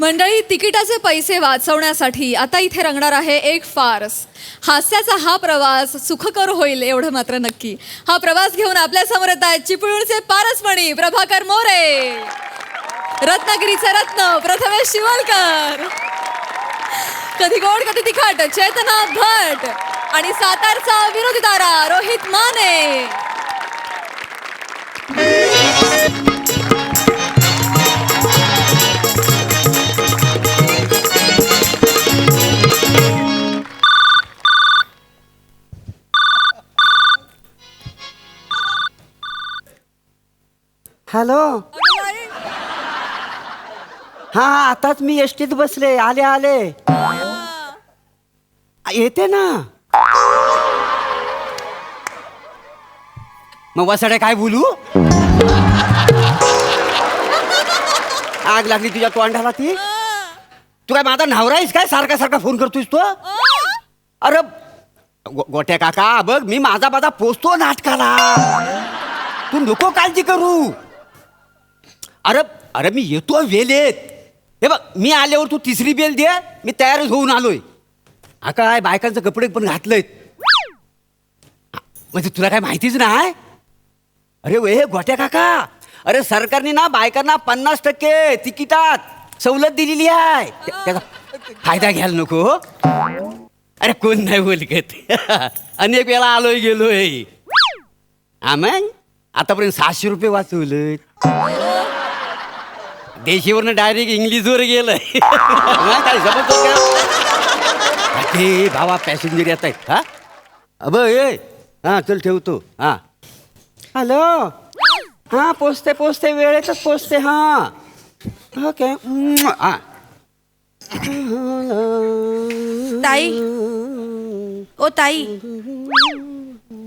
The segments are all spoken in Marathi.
मंडळी तिकिटाचे पैसे वाचवण्यासाठी आता इथे रंगणार आहे एक फार्स. हास्याचा हा प्रवास सुखकर होईल एवढं मात्र नक्की. हा प्रवास घेऊन आपल्यासमोर येत आहेत चिपळूणचे पारसमणी प्रभाकर मोरे. रत्नागिरीचे रत्न प्रथमेश शिवलकर कधी गोड कधी तिखट चेतना भट आणि सातारचा विरोधी तारा रोहित माने. हॅलो? हा आताच मी एसटीत बसले. आले आले. येते ना. मग वसाडे काय बोलू? आग लागली तुझ्या तोंडाला ती. तू काय माझा नवराईस काय? सारखा सारखा फोन करतोयस तो? अरे गो- गोट्या काका बघ मी माझा माझा पोचतो नाटकाला. तू नको काळजी करू. अरे अरे मी येतो वेलेत हे बघ मी आल्यावर तू तिसरी बेल दे मी तयारच होऊन आलोय. हा काय बायकांचं कपडे पण घातलेत. म्हणजे तुला काय माहितीच नाही? अरे वे गोट्या काका. अरे सरकारने ना बायकांना पन्नास टक्के तिकिटात सवलत दिलेली आहे. त्याचा फायदा घ्यायला नको हो. अरे कोण नाही बोलकत अनेक वेळा आलोय गेलोय. हा मग आतापर्यंत सहाशे रुपये वाचवलं देशीवरनं डायरेक्ट इंग्लिशवर गेलंय. हा, काय समजतो का? ते भावा पॅसेंजर येत आहेत. हा? अब ये हा चल ठेवतो हा. हॅलो? हा पोचते पोचते वेळेतच पोचते हा. ओके. हा. ताई. ओ ताई.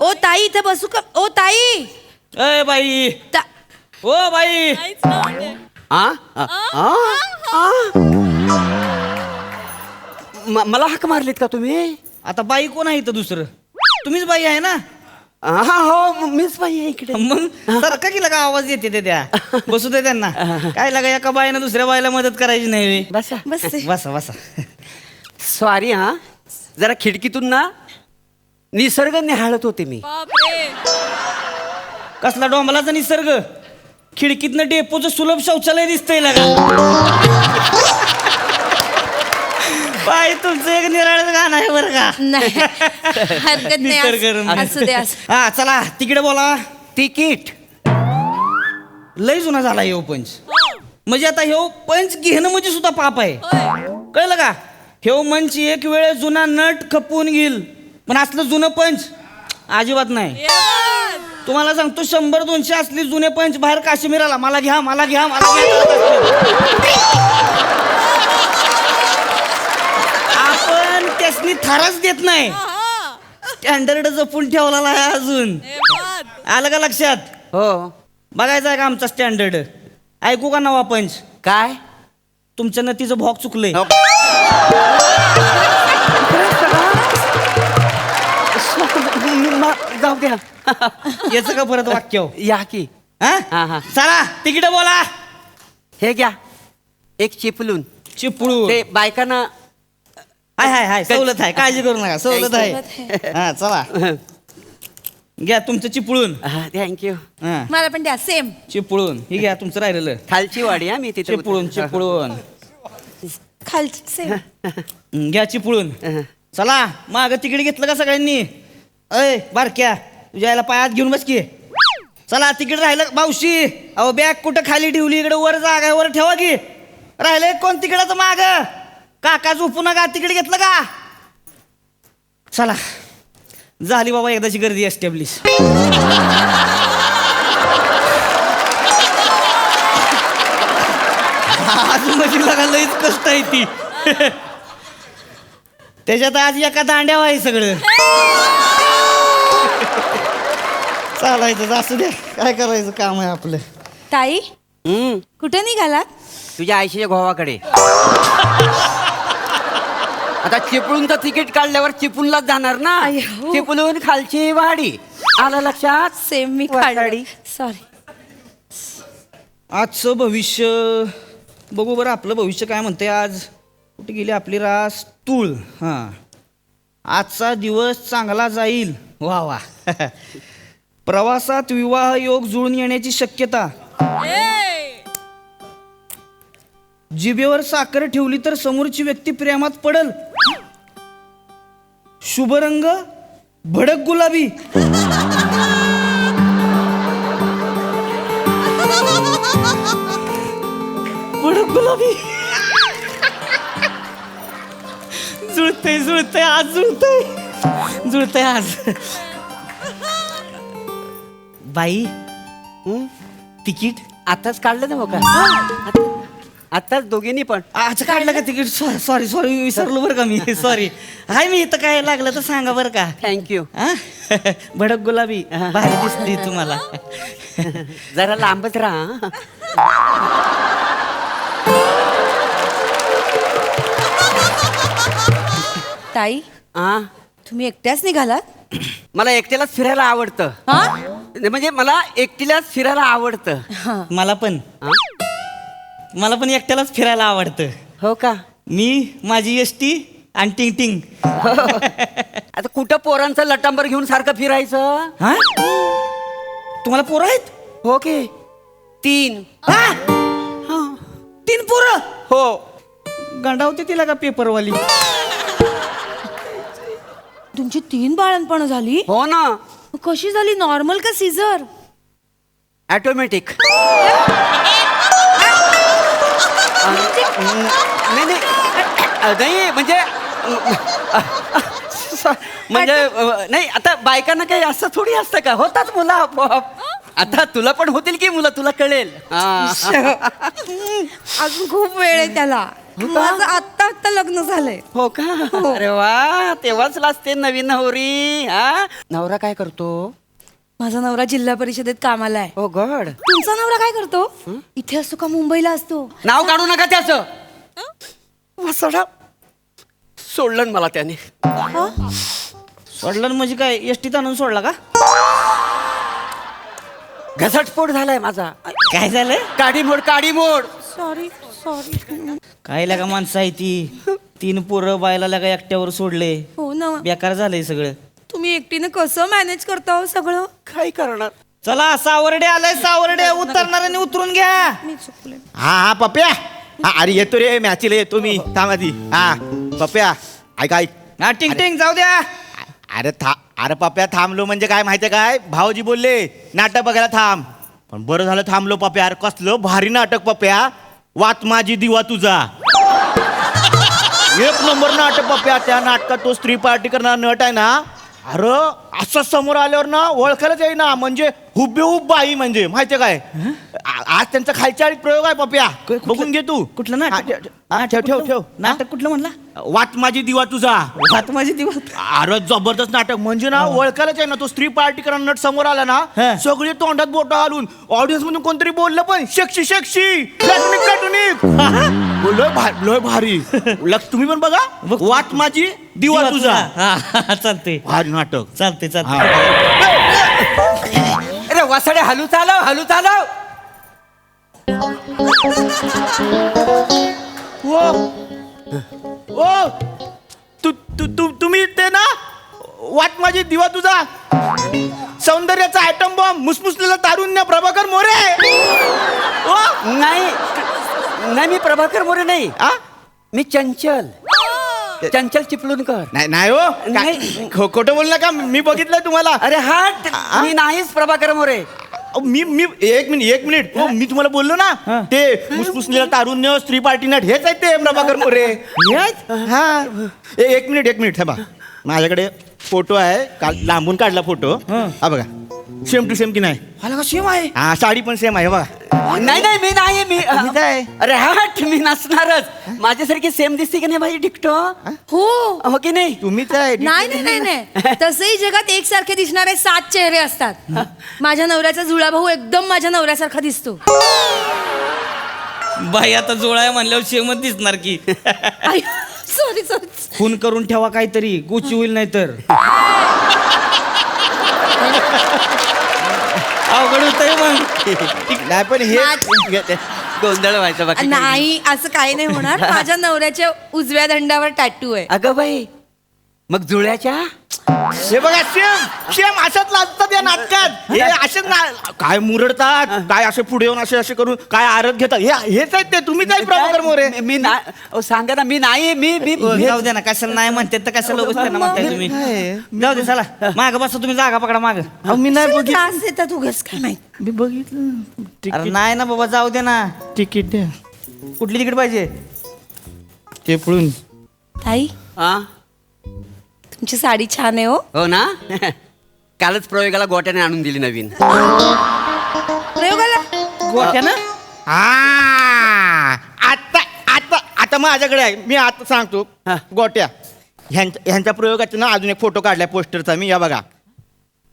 ओ ताई इथे बसू का? ओ ताई. अय बाई. ता- ओ बाई. आ? आ? आ? आ? म- मला हाक मारलीत का तुम्ही? आता बाई कोण आहे इथं दुसरं? तुम्हीच बाई आहे ना? हा हो म- मीच बाई आहे इकडे. मग सारखा की लगा आवाज येते ते त्या? बसू दे त्यांना. काय लागा एका बाईनं दुसऱ्या बाईला मदत करायची नाही? बसा. बस बसा बसा. सॉरी हा. जरा खिडकीतून ना निसर्ग निहाळत होते मी. कसला डोंबलाचा निसर्ग? खिडकीतनं डेपोचं सुलभ शौचालय दिसतंय लगा बाई तुमचं एक निराळच गाणं आहे बरं का? नाही. हरकत निसर्ग नाही असू दे असू हा चला तिकडे बोला. तिकीट. लय जुना झाला ह्यो पंच म्हणजे आता ह्यो पंच घेणं म्हणजे सुद्धा पाप आहे. कळलं का? ह्यो मंच एक वेळ जुना नट खपवून घेईल. पण असलं जुनं पंच अजिबात नाही. तुम्हाला सांगतो शंभर दोनशे असली जुने पंच बाहेर काश्मीराला. मला घ्या मला घ्या मला घ्या करत असतील. आपण त्यासनी थारच देत नाही. स्टँडर्ड जपून ठेवलेला आहे अजून. आलं का लक्षात? हो. बघायचा आहे का आमचा स्टँडर्ड ऐकू का नवा पंच? काय? तुमच्या नतीचं भॉक चुकलंय. जाऊ द्या. याचं का परत वाक्य हो? या की. हा, हा. हा? चला तिकीट बोला. हे घ्या. एक चिपलून. चिपळू ते बायकांना हाय हाय हाय. सवलत आहे. काळजी करू नका. सवलत आहे. हा चला. घ्या तुमचं चिपळून थँक्यू. हा. मला पण द्या सेम चिपळून ही घ्या तुमचं राहिलेलं. खालची वाडी हा मी तिथे चिपळून चिपळून खालची सेम घ्या चिपळून चला माग तिकीट घेतलं का सगळ्यांनी? अय बारक्या तुझ्या याला पायात घेऊन बस की. चला तिकडे राहिलं मावशी. अहो बॅग कुठं खाली ठेवली? इकडे वर जागा वर ठेवा की. राहिलं कोण तिकडंच माग? काका झोपू नका तिकडे घेतलं का? चला. झाली बाबा एकदाची गर्दी एस्टॅब्लिश लईच कष्ट आहे ती. त्याच्यात आज एका दांड्या आहे सगळं. चालायचं असू द्या काय करायचं काम आहे आपलं? ताई? हम्म, कुठे निघाला तुझ्या आईशीच्या गोवाकडे आता चिपळूणचं तिकीट काढल्यावर चिपळूणलाच जाणार ना. चिपळूण खालची वाडी. आलं लक्षात? सेम मी. काढली. सॉरी आजचं भविष्य बघू बरं आपलं भविष्य काय म्हणते आज. कुठे गेली आपली रास? तूळ. हां. आजचा दिवस चांगला जाईल. वा वा. प्रवासात विवाह योग जुळून येण्याची शक्यता. जिभेवर साखर ठेवली तर समोरची व्यक्ती प्रेमात पडल. शुभ रंग भडक गुलाबी. भडक गुलाबी. जुळतय जुळतय आज जुळतय. जुळतय आज. बाई. हं? तिकीट? आताच काढलं ना हो. का आताच दोघींनी पण. आज काढलं का तिकीट? सॉरी सॉरी विसरलो बरं का मी. सॉरी. हाय मी इथं काय लागलं तर सांगा बरं का. थँक्यू हा? भडक गुलाबी. भारी दिसली तुम्हाला. जरा लांबच राहा ताई हा तुम्ही एकट्याच निघालात? मला एकट्यालाच फिरायला आवडतं. हा? म्हणजे मला एकटीलाच फिरायला आवडतं. मला पण. हा? मला पण एकट्यालाच फिरायला आवडतं. हो का? मी माझी एस टी आणि टिंग टिंग. आता कुठं पोरांचं लटांबर घेऊन सारखं फिरायचं? हा? तुम्हाला पोरं आहेत? हो की. तीन. हा? तीन पोरं? हो. गंडावते तिला का पेपरवाली? तुमची तीन बाळणपण झाली? हो ना. कशी झाली? नॉर्मल का सीझर ऑटोमॅटिक नाही नाही. अ, नाही म्हणजे अ, म्हणजे अ, नाही आता बायकांना काही असं थोडी असतं का? होतात मुलं आपोआप. आता तुला पण होतील की मुलं? तुला कळेल. हा. अजून खूप वेळ आहे त्याला. माझं आत्ता आत्ता लग्न झालंय. हो का? अरे वा तेव्हाच लाजते नवीन नवरी हा? नवरा काय करतो? माझा नवरा जिल्हा परिषदेत कामाला आहे. हो गड. तुमचा नवरा काय करतो? इथे असतो का मुंबईला असतो? नाव काढू नका त्याचं. वसडा. सोडलं ना मला त्याने. सोडलं म्हणजे काय एस टीत आणून सोडला का? घसटस्फोट झालाय माझा. काय झालं? काडी मोड काडी मोड. सॉरी सॉरी काय लागा माणसं आहे ती? तीन पोरं बायला लागा एकट्यावर सोडले. हो ना. बेकार झालंय सगळं. तुम्ही एकटीने कसं मॅनेज करता हो सगळं? काय करणार? चला सावर्डे आलाय सावर्डे. उतरणाऱ्याने उतरून घ्या. मी चुकले. हा हा पप्या. हा अरे येतो रे मॅचीला येतो मी. थांब आधी हा पप्या. ऐक ऐक. हा टिंग टिंग जाऊ द्या. अरे था अरे पप्या थांबलो म्हणजे काय माहितीये काय? भाऊजी बोलले नाटक बघायला थांब. पण बरं झालं थांबलो पप्या. अरे कसलं भारी नाटक पप्या. वात माझी दिवा तुझा. एक नंबर नाटक पप्या. त्या नाटकात तो स्त्री पार्टी करणारा नट आहे ना. अरे असं समोर आल्यावर ना ओळखायलाच येईना. म्हणजे हुबेहूब बाई म्हणजे माहितीये काय? आ- आज त्यांचा खालच्या आळीत प्रयोग आहे पप्या. बघून घे तू. कुठलं नाटक? हा, ठेव- हा, ठेव ठेव ठेव. नाटक कुठलं म्हणला? वाट माझी दिवा तुझा. वात माझी दिवस अरे जबरदस्त नाटक. म्हणजे ना ओळखायलाच आहे ना तो स्त्री पार्टी करा नट समोर आला ना हा. सगळे तोंडात बोट घालून ऑडियन्स मधून कोणतरी बोललं पण शेक्षी शेक्षी प्लॅटोनिक प्लॅटोनिक बोललोय भा- लय भारी. लक्ष तुम्ही पण बघा बघ. वाट माझी दिवा तुझा. हा चालते भारी नाटक. चालते चालते वसाडे हलू चालव हलू चालव. ओ ओ तू तू तू तुम्ही ते ना? वाट माझी दिवा तुझा. सौंदर्याचा आयटम बॉम्ब मुसमुसलेला तारुण्य प्रभाकर मोरे. ओ? नाही नाही मी प्रभाकर मोरे नाही. आ? मी चंचल. चंचल चिपळूणकर. नाही नाही हो. नाही. खो- खोटं बोल नका मी बघितलंय तुम्हाला. अरे हट. मी नाहीच प्रभाकर मोरे. अहो, मी मी एक मिनिट एक मिनिट. हो मी तुम्हाला बोललो ना ते मुसमुसलेला तारुण्य स्त्री पार्टी नट हेच आहेत ते प्रभाकर मोरे हे हा ए- एक मिनिट एक मिनिट थांबा माझ्याकडे फोटो आहे काल लांबून काढला फोटो हा बघा सेम टू सेम की नाही? का सेम आहे? हा साडी पण सेम आहे बघा. नाही नाही मी नाही मी तुम्ही काय? अरे हट मी नसणारच. माझ्यासारखी सेम दिसते की नाही भाई डिक्टो? हो? हो. की नाही? तुम्हीच आहे नाही नाही नाही नाही. तसंही जगात एकसारखे दिसणारे सात चेहरे असतात. माझ्या नवऱ्याचा जुळा भाऊ एकदम माझ्या नवऱ्यासारखा दिसतो. बाई आता जोळाय म्हणल्यावर शेमत दिसणार की. सॉरी सॉरी खून करून ठेवा काहीतरी. गुची होईल नाही तर अवघड होतंय मग नाही पण हे गोंधळ व्हायचा बाकी काही नाही. नाही. असं काही नाही होणार. माझ्या नवऱ्याच्या उजव्या दंडावर टॅटू आहे. अगं बाई मग जुळ्याच्या? हे बघा सेम सेम असंच लाजतात या नाटकात. हे असेच ना काय मुरडतात काय असे पुढे येऊन असे असे करून काय आरत घेतात? हे हेच आहेत ते तुम्हीच आहे प्रभाकर मोरे. मी- मी ना अहो, सांगा ना मी नाही मी मी जाऊ दे ना कशाला नाही म्हणते तर कशाला उगाच त्यांना म्हणताय तुम्ही? जाऊ दे चला माग बसा तुम्ही जागा पकडा माग. अहो, मी नाही बघितलं. त्रास देतात उगाच काय माहीत. मी बघितलं अरे तिकीट. नाही ना बाबा जाऊ दे ना. तिकीट द्या. कुठली तिकीट पाहिजे? ते पळून ताई? हा? तुमची साडी छान आहे हो. हो ना? कालच प्रयोगाला गोट्याने आणून दिली नवीन. प्रयोगाला? गोट्यानं? हा. आता आता आता माझ्याकडे आहे. मी आता सांगतो. हा. गोट्या. ह्यांच्या ह्यांच्या प्रयोगाचा ना अजून एक फोटो काढलाय पोस्टरचा मी. या बघा.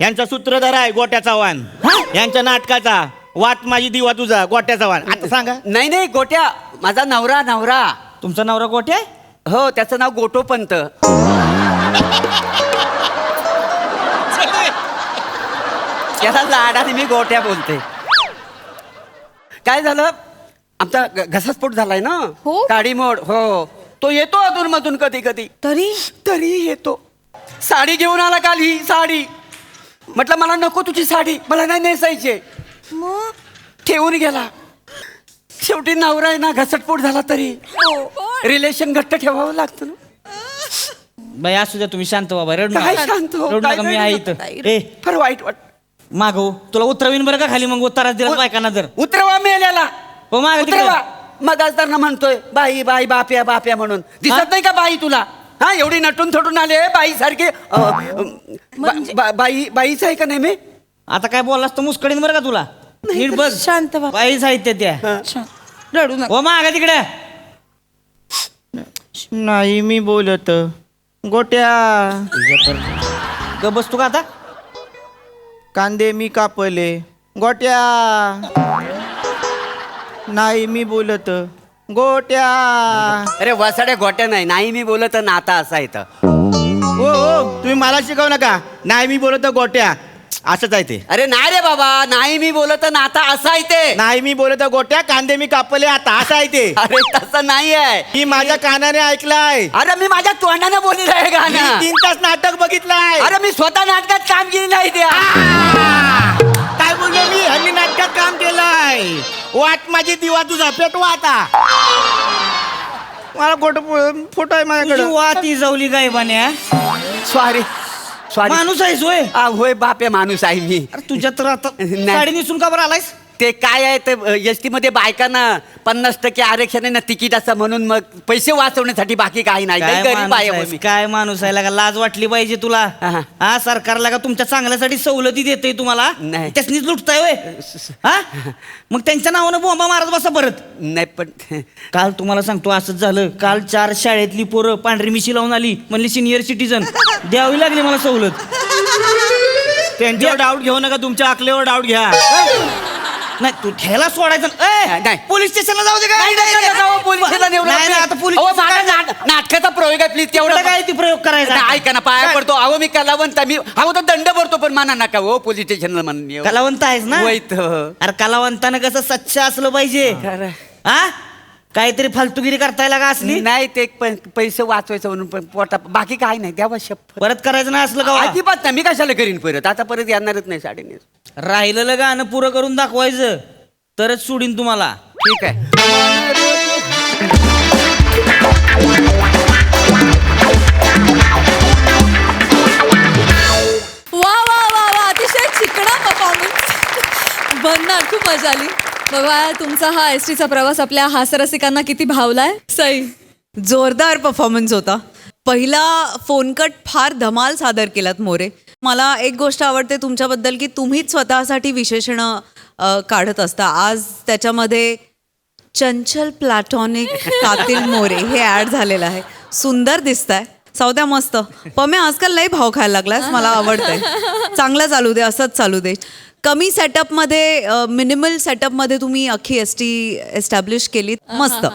यांचा सूत्रधार आहे गोट्या चव्हाण. यांच्या नाटकाचा. वाट माझी दिवा तुझा गोट्या चव्हाण. आता सांगा. नाही नाही गोट्या. माझा नवरा नवरा. तुमचा नवरा गोट्या आहे? हो त्याचं नाव गोटोपंत. त्याला लाडाने मी गोट्या बोलते. काय झालं? आमचा ग- घसास्फोट झालाय ना? हो? काडीमोड हो. तो येतो अधून मधून कधी कधी तरी? तरी येतो. साडी घेऊन आला काल ही साडी. म्हटलं मला नको तुझी साडी. मला नाही नेसायची. मग? ठेवून गेला. शेवटी नवरा आहे ना घसटपोट झाला तरी. रिलेशन घट्ट ठेवावं लागतं ना. बाई असू द्या तुम्ही शांत बाबा रड काय नका. शांत हो, रडू काय नका मी रडू आहे नका. इथं. ए. फार वाईट वाट माग हो तुला उतरवीन बरं का खाली? मग उताराच दिला बायकांना जर. उतरवा मेल्याला. हो माग उतरवा. मग आज त्यांना म्हणतोय बाई बाई बाप्या बाप्या म्हणून. हा? दिसत नाही का बाई तुला? हा एवढी नटून थटून आले बाई सारखी म्हणजे- बाई बाईच आहे का नाही मी आता काय बोललास तर मुस्कडीन बरं का तुला? नीट बघ शांत बाबा बाई साहित्य त्या. रडू नका. हो माग तिकडे. नाही मी बोलत. गोट्या. ग बस तू का आता? कांदे मी कापले. गोट्या. नाही मी बोलत. गोट्या. अरे वसाड्या गोट्या नाही. नाही मी बोलत नाता असा इथं. हो हो तुम्ही मला शिकवू नका. नाही मी बोलत गोट्या. असंच आहे ते. अरे नाही रे बाबा नाही मी बोलत नाता असा आहे ते. नाही मी बोलत गोट्या कांदे मी कापले आता असं आहे ते. अरे तसं नाही आहे. मी माझ्या कानाने ऐकलाय. अरे मी माझ्या तोंडाने बोललेलं आहे गाणं. तीन तास नाटक बघितलंय. अरे मी स्वतः नाटकात काम केली नाही त्या काय बोललो मी? हल्ली नाटकात काम केलंय. वाट माझी दिवा तुझा पेटवा आता. मला फोटो फोटो आहे माझ्याकडे. वात इजवली काय बान्या सॉरी सॉरी माणूस आहेस होय. होय बापे माणूस आहे मी. अरे तुझ्या तर आता नाही. साडी नेसून का बरं आलायस? ते काय आहे ते एस टी मध्ये बायकांना पन्नास टक्के आरक्षण आहे ना तिकीट असं म्हणून मग पैसे वाचवण्यासाठी बाकी काही नाही. लय काय गरीब माणूस आहे हो आहेस, मी. काय माणूस आहे लागा लाज वाटली पाहिजे तुला. हा. हा. सरकारला का तुमच्या चांगल्यासाठी सवलती देते तुम्हाला? नाही. त्यासनीच लुटताय होय. हा? मग त्यांच्या नावानं बोंबा मारत बसा परत. नाही पण काल तुम्हाला सांगतो असंच झालं. काल चार शाळेतली पोरं पांढरी मिशी लावून आली. म्हणली सिनियर सिटीजन द्यावी लागली मला सवलत. त्यांच्यावर डाऊट घेऊ नका तुमच्या आकलेवर डाऊट घ्या. नाही तू ठेला सोडायचं ए, नाही. पोलीस स्टेशनला जाऊ दे का नाही, नाही, नका हो, पोलिसाला नेऊ नका. नाही नाही, आता पोलीस अहो, स्टेशन माझा काय- नाट- नाटकाचा प्रयोग आहे प्लीज तेवढं काय ती प्रयोग करायचा नाही, ऐका ना पाया पडतो अहो मी कलावंत आहे. मी अहो तो दंड भरतो पण माना नका हो पोलीस स्टेशनला म्हणून कलावंत आहेस ना वैत. अरे कलावंतानं कसं सच्च असलं पाहिजे. हा काहीतरी फालतुगिरी करताय का असली? नाही ते पण पैसे वाचवायचं म्हणून पण पोटा बाकी काही नाही द्यावा शपथ. परत करायचं नाही असलं का वा? अजिबात नाही मी कशाला करीन परत? आता परत येणारच नाही साडीने राहिलेलं गाणं पुरं करून दाखवायचं तरच सोडीन तुम्हाला. ठीक आहे. वा वा वा वा अतिशय चिकणा परफॉर्मन्स बनणार खूप मजा आली. बघा तुमचा हा एस टीचा प्रवास आपल्या हास्यरसिकांना किती भावलाय? सई जोरदार परफॉर्मन्स होता. पहिला फोनकट फार धमाल सादर केलात मोरे. मला एक गोष्ट आवडते तुमच्याबद्दल की तुम्हीच स्वतःसाठी विशेषणं अ, काढत असता. आज त्याच्यामध्ये चंचल प्लॅटॉनिक कातील मोरे हे ॲड झालेलं आहे. सुंदर दिसतंय. सौद्या मस्त. पम्या आजकाल लई भाव खायला लागलास मला आवडतंय. चांगलं चालू दे असंच चालू दे. कमी सेटअपमध्ये मिनिमल सेटअपमध्ये तुम्ही अख्खी एस टी एस्टॅब्लिश केलीत. मस्त.